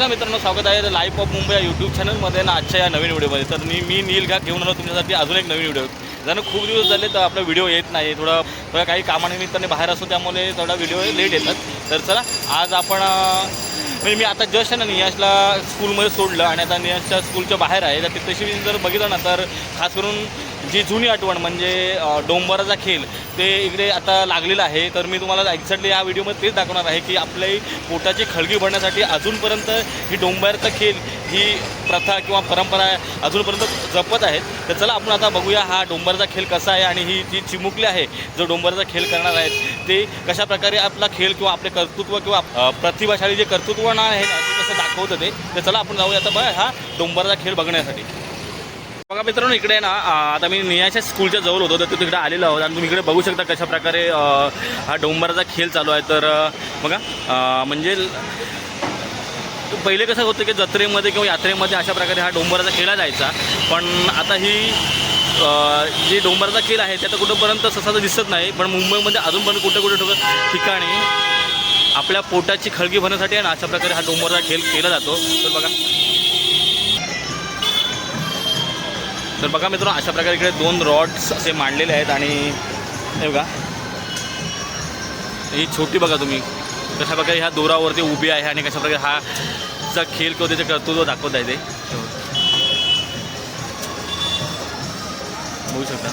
नमस्कार मित्रांनो स्वागत आहे लाईफ ऑफ मुंबई या यूट्यूब चॅनलमध्ये ना आजच्या या नवीन व्हिडिओमध्ये. तर मी मी नील घा घेऊन आलो तुमच्यासाठी अजून एक नवीन व्हिडिओ. जणू खूप दिवस झाले तर आपला व्हिडिओ येत नाही. थोडा थोडा काही कामानिमित्ताने बाहेर असतो त्यामुळे थोडा व्हिडिओ लेट येतात. तर चला आज आपण म्हणजे मी आता जस्ट ना नियाशला स्कूलमध्ये सोडलं आणि आता नियाशच्या स्कूलच्या बाहेर आहे. तर तिथेशी मी जर बघितलं ना तर खास करून जी जुनी आठवण म्हणजे डोंबराचा खेळ ते इकडे आता लागलेलं आहे. तर मी तुम्हाला एक्झॅक्टली या व्हिडिओमध्ये तेच दाखवणार आहे की आपल्या पोटाची खळगी भरण्यासाठी अजूनपर्यंत ही डोंबरचा खेळ ही प्रथा किंवा परंपरा अजूनपर्यंत जपत आहेत. तर चला आपण आता बघूया हा डोंबरचा खेळ कसा आहे आणि ही जी चिमुकली आहे जो डोंबरचा खेळ करणार आहेत ते कशा प्रकारे आपला खेळ किंवा आपले कर्तृत्व किंवा प्रतिभाशाली जे कर्तृत्व ना आहे ना ते कसं दाखवतं ते. तर चला आपण जाऊया आता बघा हा डोंबरचा खेळ बघण्यासाठी. बघा मित्रांनो इकडे ना आता मी नियाच्या स्कूलच्या जवळ होतो तर तू तिकडे आलेलो आहोत आणि तुम्ही इकडे बघू शकता कशा प्रकारे हा डोंबराचा खेळ चालू आहे. तर बघा म्हणजे पहिले कसं होतं की जत्रेमध्ये किंवा यात्रेमध्ये अशा प्रकारे हा डोंबराचा खेळा जायचा पण आता ही जे डोंबराचा खेळ आहे ते कुठंपर्यंत ससा तर दिसत नाही पण मुंबईमध्ये अजूनपर्यंत कुठं कुठं ठिकाणी आपल्या पोटाची खळगी भरण्यासाठी आहे ना अशा प्रकारे हा डोंबराचा खेळ केला जातो. तर बघा. तर बघा मित्रांनो अशा प्रकारे इकडे दोन रॉड्स असे मांडलेले आहेत आणि हे बघा. ही छोटी बघा तुम्ही. कशा प्रकारे ह्या दोरावरती उभी आहे आणि कशा प्रकारे हा चा खेळ किंवा त्याचे कर्तृत्व दाखवत आहे ते. बघू शकता.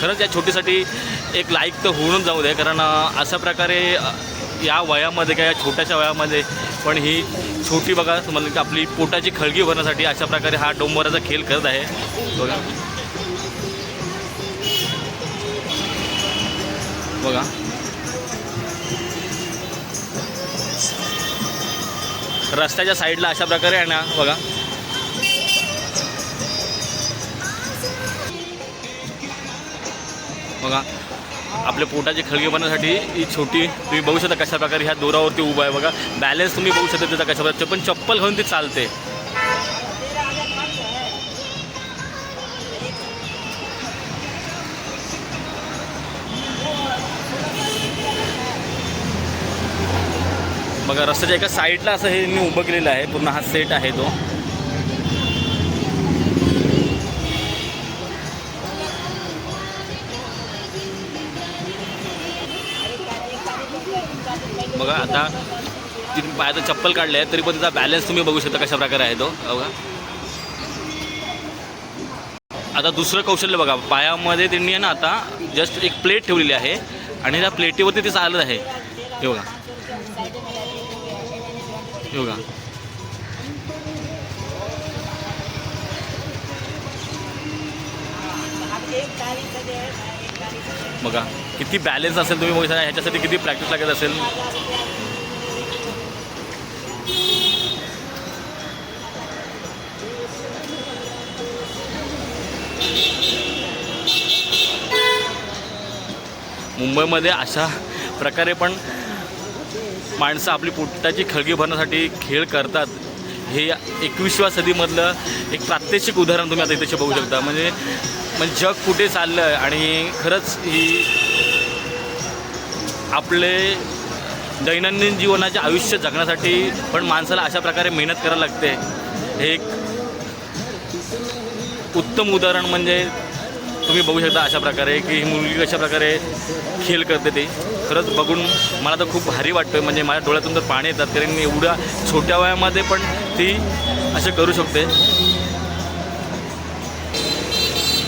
खरंच या छोटीसाठी एक लाईक तर होऊनच जाऊ दे कारण अशा प्रकारे या वयामध्ये किंवा या छोट्याशा वयामध्ये पण ही छोटी बघा तुम्हाला की आपली पोटाची खळगी भरण्यासाठी अशा प्रकारे हा डोंबराचा खेळ करत आहे. बघा. बघा. रस्त्याच्या साईडला अशा प्रकारे आहे ना बघा. बघा. आपल्या पोटाची खळगे बनण्यासाठी ही छोटी तुम्ही बघू शकता कशा प्रकारे ह्या दोरावरती उभा आहे बघा. बॅलन्स तुम्ही बघू शकता त्याचा कशा प्रकारे पण चप्पल घालून ती चालते. बघा रस्त्याच्या एका साईडला असं हे मी उभं केलेलं आहे. पूर्ण हा सेट आहे तो. आता तिथे पायाचं चप्पल काढले आहे तरी पण त्याचा बॅलन्स तुम्ही बघू शकता कशा प्रकारे आहे तो बघा. आता दुसरं कौशल्य बघा पायामध्ये त्यांनी आहे ना आता जस्ट एक प्लेट ठेवलेली आहे आणि त्या प्लेटीवरती ते चालत आहे. हे बघा. हे बघा. बघा किती बॅलन्स असेल तुम्ही बघू शकता ह्याच्यासाठी किती प्रॅक्टिस लागत असेल? मुंबईमध्ये अशा प्रकारे पण माणसं आपली पोटाची खळगी भरण्यासाठी खेळ करतात. हे एकविसव्या सदीमधलं एक प्रात्यक्षिक उदाहरण तुम्ही आता इथे बघू शकता. म्हणजे म्हणजे जग कुठे चाललं आहे आणि खरंच ही आपले दैनंदिन जीवनाचे आयुष्य जगण्यासाठी पण माणसाला अशा प्रकारे मेहनत करायला लागते. हे एक उत्तम उदाहरण म्हणजे तुम्ही बघू शकता अशा प्रकारे की ही मुलगी कशा प्रकारे खेळ करते ते. खरंच बघून मला तर खूप भारी वाटतं म्हणजे माझ्या डोळ्यातून तर पाणी येतात कारण एवढ्या छोट्या वयामध्ये पण ती असे करू शकते.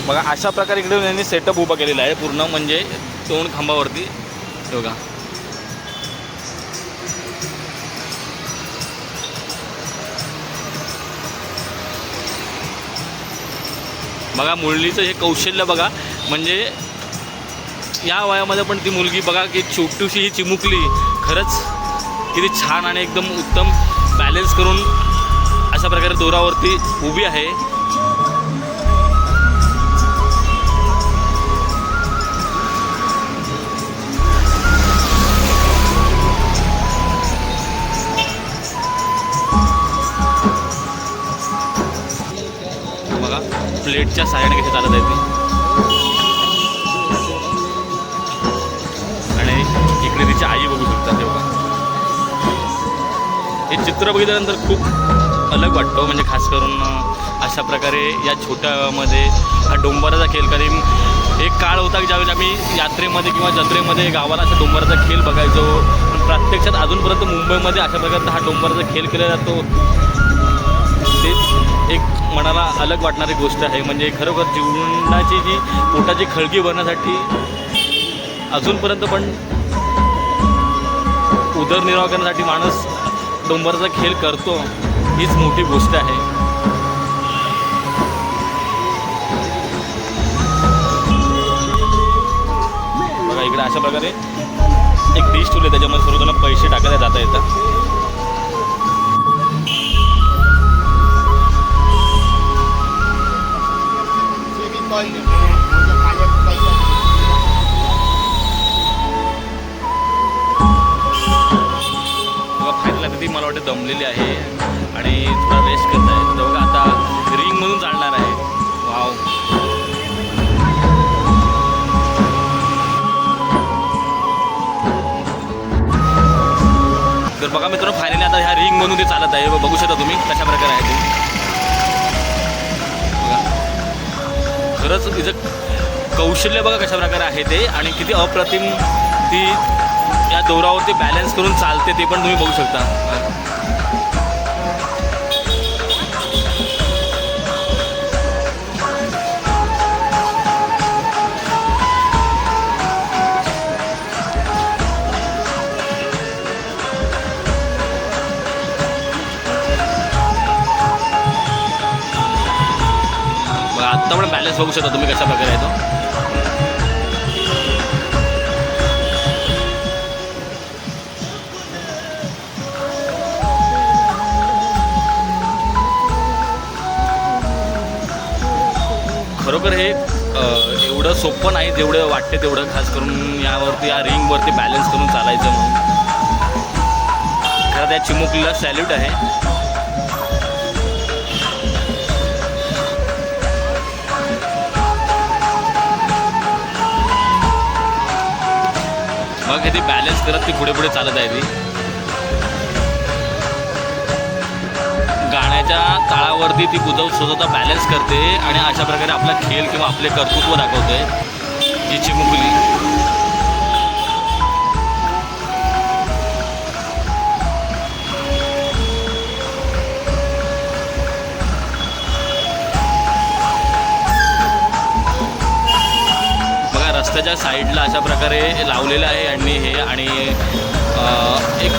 बघा अशा प्रकारे इकडे त्यांनी सेटअप उभा केलेला आहे. पूर्ण म्हणजे दोन खांबावरती. बघा. बघा मुरलीचं हे कौशल्य बघा. म्हणजे या वयामध्ये पण ती मुलगी बघा की छोटीशी ही चिमुकली. खरंच किती छान आणि एकदम उत्तम बॅलेन्स करून अशा प्रकारे दोरावरती उभी आहे. प्लेटच्या साह्याने कशी चालत आहेत आणि इकडे तिची आई बघू शकता तेव्हा हे चित्र बघितल्यानंतर खूप अलग वाटतो हो, म्हणजे खास करून अशा प्रकारे या छोट्यामध्ये हा डोंबराचा खेळ. कारण एक काळ होता की ज्यावेळेस आम्ही यात्रेमध्ये किंवा जत्रेमध्ये गावाला असा डोंबराचा खेळ बघायचो. पण प्रत्यक्षात अजूनपर्यंत मुंबईमध्ये अशा प्रकारचा हा डोंबराचा खेळ केला जातो. एक मनाला अलग वाटणारी गोष्ट आहे. म्हणजे खरोखर जीवनाची जी पोटाची खळगी भरण्यासाठी अजूनपर्यंत पण उदरनिर्वाह करण्यासाठी माणूस डोंबराचा खेळ करतो हीच मोठी गोष्ट आहे. बघा इकडे अशा प्रकारे एक डिश ठेवली त्याच्यामध्ये सर्वजण पैसे टाकायला जाता येतात. बघा फायनल ती मला वाटतं दमलेली आहे आणि थोडा रेस्ट करत आहे. तर बघा आता रिंगमधून चालणार आहे. वाव तर बघा मित्रांनो फायनली आता ह्या रिंगमधून ते चालत आहे. बघू शकता तुम्ही कशा प्रकारे आहे ते. खरंच तिचं कौशल्य बघा कशा प्रकारे आहे ते आणि किती अप्रतिम ती या दोरावरती बॅलन्स करून चालते ते पण तुम्ही बघू शकता. बघा पण बॅलन्स बघू शकता तुम्ही कशा प्रकारे येतो खरोखर हे एवढं सोपं नाही जेवढं वाटते तेवढं खास करून यावरती या रिंगवरती बॅलन्स करून चालायचं म्हणून. खरं त्या चिमुकलीला सॅल्यूट आहे. मग हे ती बॅलन्स करत ती पुढे पुढे चालत आहे ती. गाण्याच्या ताळावरती ती कुदव स्वतःचा बॅलन्स करते आणि अशा प्रकारे आपला खेळ किंवा आपले कर्तृत्व दाखवते. ही चिमुकली. रस्त्याच्या साईडला अशा प्रकारे लावलेलं आहे आणि हे आणि एक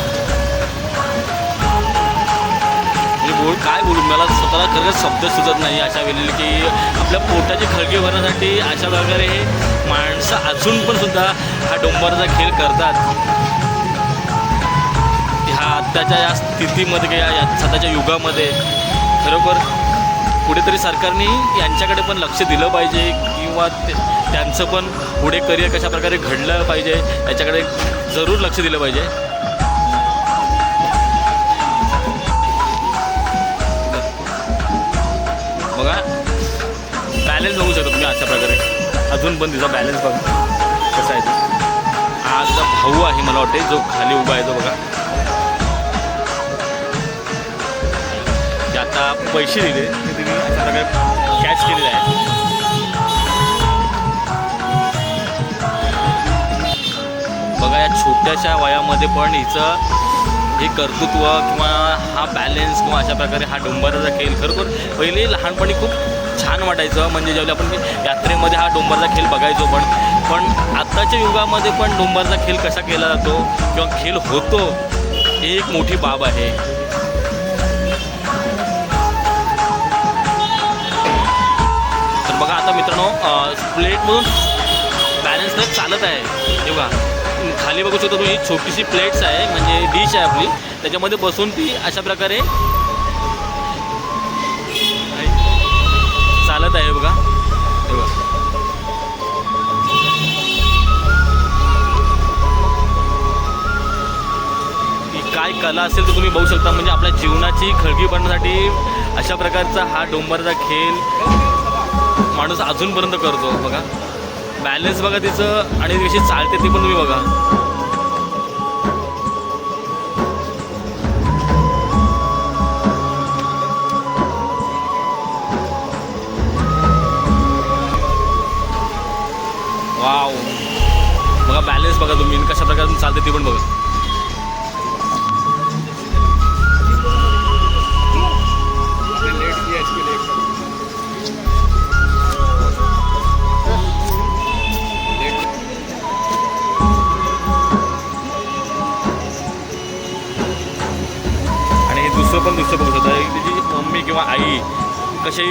बोल काय बोलू मला स्वतःला खरंच शब्द सुचत नाही अशा वेळेला की आपल्या पोटाची खळगी भरण्यासाठी अशा प्रकारे माणसं अजून पण सुद्धा हा डोंबरचा खेळ करतात. ह्या आत्ताच्या या स्थितीमध्ये किंवा या सध्याच्या युगामध्ये खरोखर कुठेतरी सरकारने यांच्याकडे पण लक्ष दिलं पाहिजे किंवा त्यांचं पण पुढे करिअर कशा प्रकारे घडलं पाहिजे याच्याकडे जरूर लक्ष दिलं पाहिजे. बघा बॅलन्स बघू शकता तुम्ही अशा प्रकारे. अजून पण तिचा बॅलन्स बघा कसा आहे तो. हा तुझा भाऊ आहे मला वाटते जो खाली उभा आहे तो बघा. आता पैसे दिले ते तुम्ही अशा प्रकारे कॅच केलेले आहे. छोट्याशा वयामध्ये पण हिचं हे कर्तृत्व किंवा हा बॅलेन्स किंवा अशा प्रकारे हा डोंबराचा खेळ खरोखर पहिले लहानपणी खूप छान वाटायचं. म्हणजे ज्यावेळी आपण यात्रेमध्ये हा डोंबरचा खेळ बघायचो पण पण आत्ताच्या युगामध्ये पण डोंबरचा खेळ कसा केला जातो किंवा खेळ होतो ही एक मोठी बाब आहे. तर बघा आता मित्रांनो प्लेटमधून बॅलन्स तर चालत आहे. हे खाली बघू शकतो तुम्ही छोटीशी प्लेट्स आहे म्हणजे डिश आहे आपली. त्याच्यामध्ये बसून ती अशा प्रकारे चालत आहे बघा. हे बघा. काय कला असेल तर तुम्ही बघू शकता. म्हणजे आपल्या जीवनाची खळगी बनण्यासाठी अशा प्रकारचा हा डोंबरचा खेळ माणूस अजूनपर्यंत करतो बघा. बॅलन्स बघा तिचं आणि विशेष चालते ती पण तुम्ही बघा. वाव बघा बॅलन्स बघा तुम्ही. कशा प्रकारे चालते ती पण बघा. कसे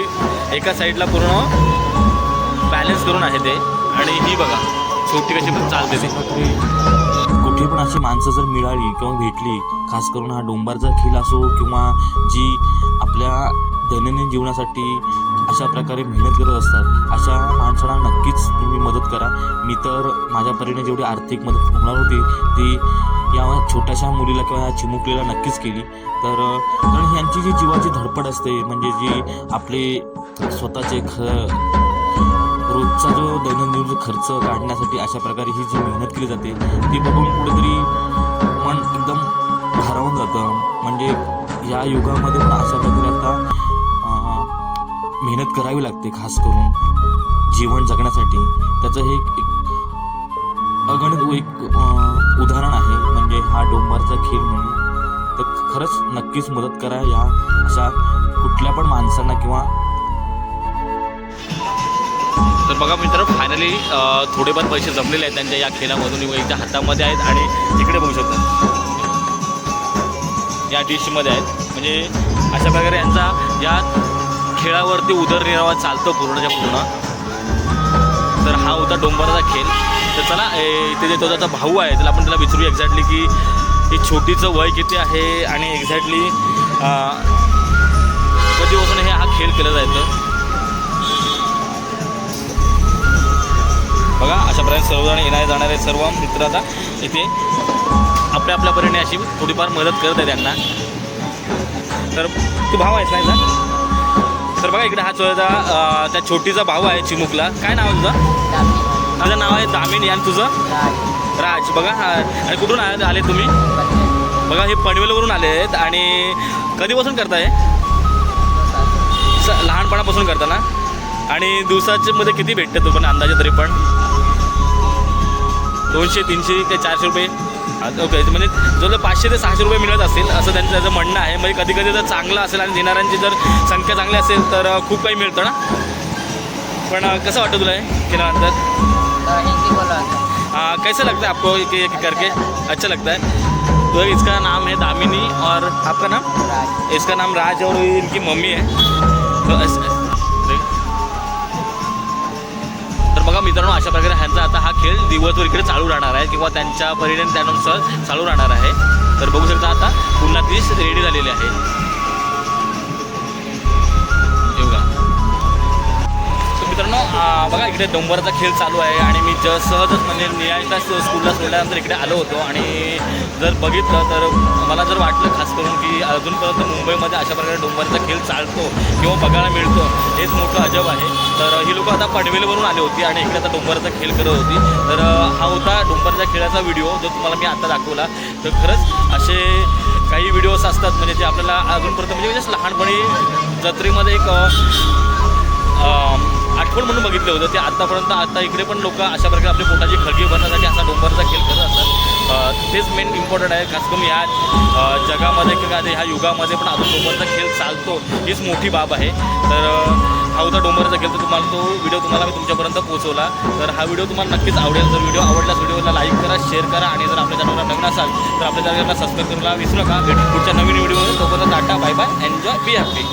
एका साईडला पूर्ण बॅलन्स करून आहे ते. आणि ही बघा छोटी कशी पण चालते ते. कुठे पण अशी माणसं जर मिळाली किंवा भेटली खास करून हा डोंबारचा खेळ असो किंवा जी आपल्या दैनंदिन जीवनासाठी अशा प्रकारे मेहनत करत असतात अशा माणसाला मदत करा. मी तर माझ्या परीने जेवढी आर्थिक मदत होणार होती ती या छोट्याशा मुलीला किंवा या चिमुकलीला नक्कीच केली. तर कारण ह्यांची जी जीवाची धडपड असते म्हणजे जी आपले स्वतःचे ख रोजचा जो दैनंदिन खर्च काढण्यासाठी अशा प्रकारे ही जी मेहनत केली जाते ती बघून कुठेतरी मन एकदम भारावून जातं. म्हणजे या युगामध्ये पण अशा प्रकारे आता मेहनत करावी लागते खास करून. जीवन जगण्यासाठी. त्याचं हे एक एक अगणित एक उदाहरण आहे. म्हणजे हा डोंबारचा खेळ म्हणून. तर खरंच नक्कीच मदत करा या अशा कुठल्या पण माणसांना किंवा तर बघा मित्र फायनली थोडेफार पैसे जमलेले आहेत त्यांच्या या खेळामधून. एकच्या हातामध्ये आहेत आणि तिकडे बघू शकतात या डिशमध्ये आहेत. म्हणजे अशा प्रकारे यांचा या खेळावरती उदरनिर्वाह चालतो पूर्णच्या पूर्ण. तर हा होता डोंबराचा खेळ तर चला इथे जे तो त्याचा भाऊ आहे त्याला आपण त्याला विचारू एक्झॅक्टली की हे छोटीचं वय किती आहे आणि एक्झॅक्टली कधीपासून हे हा खेळ केला जायचं. बघा अशा प्रकारे सर्वजण येणारे जाणारे सर्व मित्र आता इथे आपल्या आपल्या परीने अशी थोडीफार मदत करत आहे त्यांना तर तू भाव आहेस नाही का तर बघा इकडे हा अं, त्या छोटीचा भाऊ आहे चिमुकला. काय नाव आहे तुझं? माझं नाव आहे दामिनी. आणि तुझं? राज. बघा हा आणि कुठून आले आले तुम्ही? बघा हे पनवेलवरून आले आहेत. आणि कधीपासून करताय? स लहानपणापासून करता ना? आणि दिवसाच्या मध्ये किती भेटते तो पण अंदाजे तरी पण? दोनशे तीनशे ते चारशे रुपये? ओके म्हणजे जवळजवळ पाचशे ते सहाशे रुपये मिळत असेल असं त्यांचं त्याचं म्हणणं आहे. म्हणजे कधी कधी जर चांगलं असेल आणि देणाऱ्यांची जर संख्या चांगली असेल तर खूप काही मिळतं ना? पण कसं वाटतं तुला हे केल्यानंतर कैसा लगता है आपको एक एक करके? अच्छा लगता है। तो इसका नाम है दामिनी और आपका नाम? राज। इसका नाम राज और इनकी मम्मी है। तो बघा मित्रांनो अशा प्रकारे ह्यांचा आता हा खेळ दिवसभर इकडे चालू राहणार आहे किंवा त्यांच्या परिणाम त्यानुसार चालू राहणार आहे. तर बघू शकता आता पुन्हा तीस रेडी झालेली आहे. बघा इकडे डोंबराचा खेळ चालू आहे आणि मी ज सहजच म्हणजे नियायला स्कूलला सोडल्यानंतर इकडे आलो होतो. आणि जर बघितलं तर मला जर वाटलं खास करून की अजूनपर्यंत मुंबईमध्ये अशा प्रकारे डोंबराचा खेळ चालतो किंवा बघायला मिळतो हेच मोठं अजब आहे. तर ही लोकं आता पडवेलवरून आली होती आणि इकडे आता डोंबराचा खेळ करत होती. तर हा होता डोंबराच्या खेळाचा व्हिडिओ जो तुम्हाला मी आता दाखवला. तर खरंच असे काही व्हिडिओज असतात म्हणजे जे आपल्याला अजूनपर्यंत म्हणजे लहानपणी जत्रेमध्ये एक आठवण म्हणून बघितलं होतं? ते आत्तापर्यंत आता इकडे पण लोक अशा प्रकारे आपल्या पोटाची खळगी भरण्यासाठी असा डोंबरचा खेळ करत असतात. तेच मेन इम्पॉर्टंट आहे. खास करून ह्या जगामध्ये किंवा ह्या युगामध्ये पण अजून डोंबरचा खेळ चालतो हीच मोठी बाब आहे. तर हा होता डोंबरचा खेळ. तर तुम्हाला तो व्हिडिओ तुम्हाला मी तुमच्यापर्यंत पोहोचवला. तर हा व्हिडिओ तुम्हाला नक्कीच आवडेल. जर व्हिडिओ आवडल्यास व्हिडिओला लाईक करा शेअर करा आणि जर आपल्या चॅनलला नवीन असाल तर आपल्या चॅनलला सबस्क्राईब करायला विसरू नका. भेटू पुढच्या नवीन व्हिडिओमध्ये तोपर्यंत tata bye bye enjoy be happy